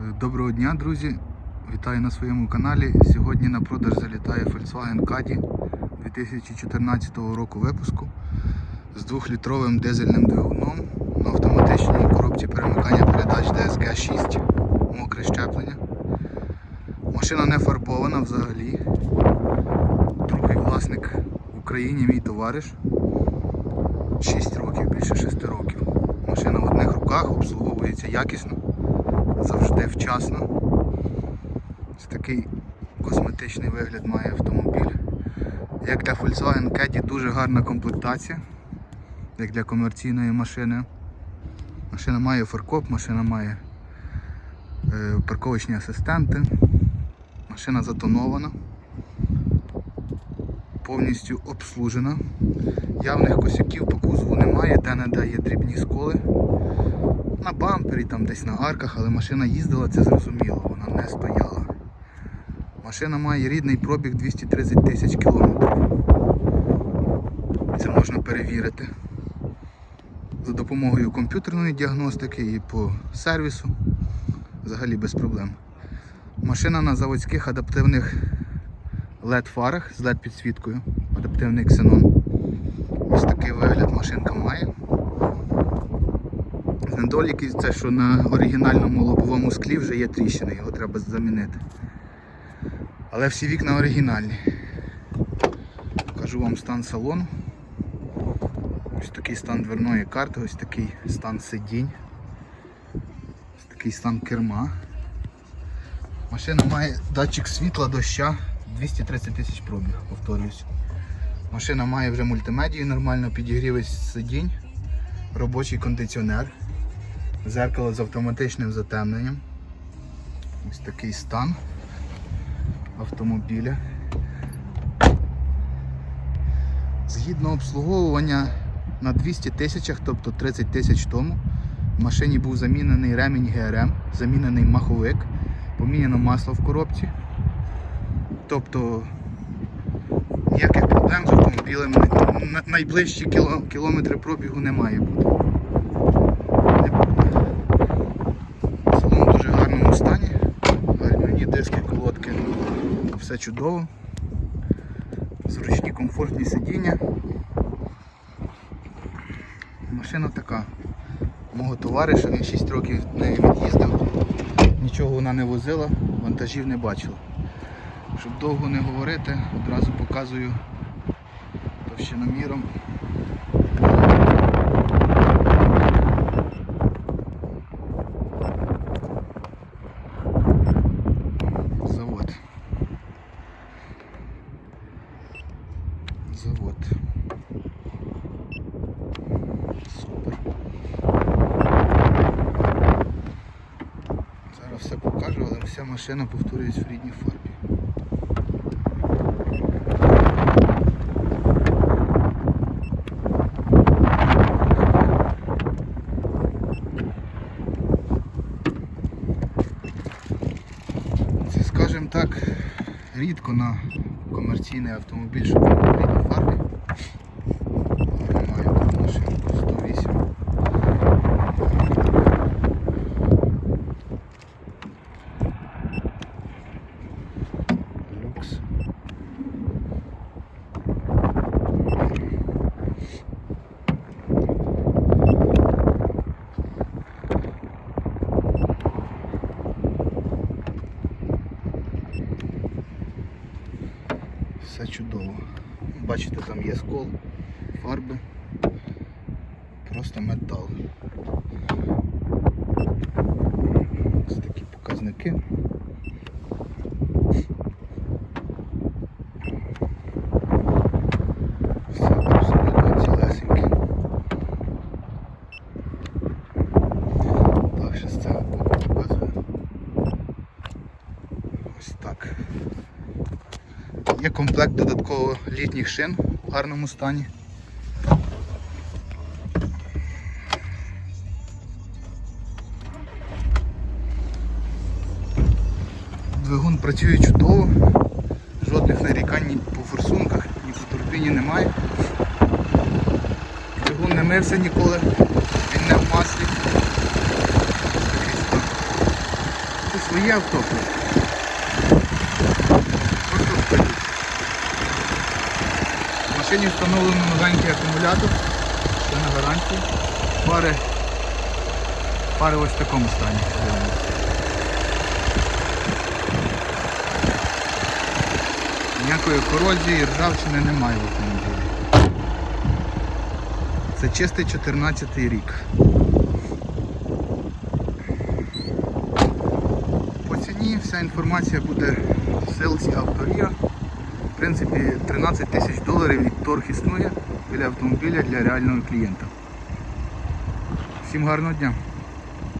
Е, Доброго дня, друзі! Вітаю на своєму каналі. Сьогодні на продаж залітає Volkswagen Caddy 2014 року випуску з 2-літровим дизельним двигуном на автоматичній коробці перемикання передач DSG 6, мокре щеплення. Машина не фарбована взагалі. Другий власник в Україні, мій товариш. 6 років, більше 6 років. Машина в одних руках, обслуговується якісно завжди вчасно. Ось такий косметичний вигляд має автомобіль. Як для Volkswagen Caddy дуже гарна комплектація, як для комерційної машини. Машина має фаркоп, машина має е, парковочні асистенти, машина затонована, повністю обслужена. Явних косяків по кузову немає, де-не-де є дрібні сколи на бампері, там десь на арках, але машина їздила, це зрозуміло, вона не стояла. Машина має рідний пробіг 230 тисяч кілометрів. Це можна перевірити за допомогою комп'ютерної діагностики і по сервісу. Взагалі без проблем. Машина на заводських адаптивних LED-фарах з LED-підсвіткою, адаптивний ксенон. Ось такий вигляд машинка має. Недоліки це, що на оригінальному лобовому склі вже є тріщини, його треба замінити. Але всі вікна оригінальні. Покажу вам стан салону. Ось такий стан дверної карти, ось такий стан сидінь, ось такий стан керма. Машина має датчик світла доща 230 тисяч пробіг, повторююсь. Машина має вже мультимедію, нормально підігрівець сидінь, робочий кондиціонер. Зеркало з автоматичним затемненням. Ось такий стан автомобіля. Згідно обслуговування на 200 тисячах, тобто 30 тисяч тому, в машині був замінений ремінь ГРМ, замінений маховик, поміняно масло в коробці. Тобто ніяких проблем з автомобілем, на- найближчі кіло- кілометри пробігу не має бути. Салон в дуже гарному стані. Гальмівні диски, колодки, все чудово. Зручні комфортні сидіння. Машина така. Мого товариша, він 6 років не від'їздив. Нічого вона не возила, вантажів не бачила. Щоб довго не говорити, одразу показую товщиноміром. Завод. Завод. Супер. Зараз все покажу, але вся машина повторюється в рідній фарбі. Це, скажімо так, рідко на комерційний автомобіль, був в рідній фарбі. Маю тут машинку 108. Все чудово. Бачите, там є скол, фарби, просто метал. Ось такі показники. Все абсолютно цілесеньке. Так, ще з цього боку показую. Ось так. Є комплект додатково літніх шин в гарному стані. Двигун працює чудово, жодних нарікань ні по форсунках, ні по турбіні немає. Двигун не мився ніколи, він не в маслі. Стан. своє авто. Просто впитується. В машині встановлено новенький акумулятор, ще на гарантії. Фари, фари ось в такому стані. Ніякої корозії, ржавчини немає в автомобілі. Це чистий 14 рік. По ціні вся інформація буде в селці Авторія. В принципі, 13 тисяч доларів і торг існує біля автомобіля для реального клієнта. Всім гарного дня!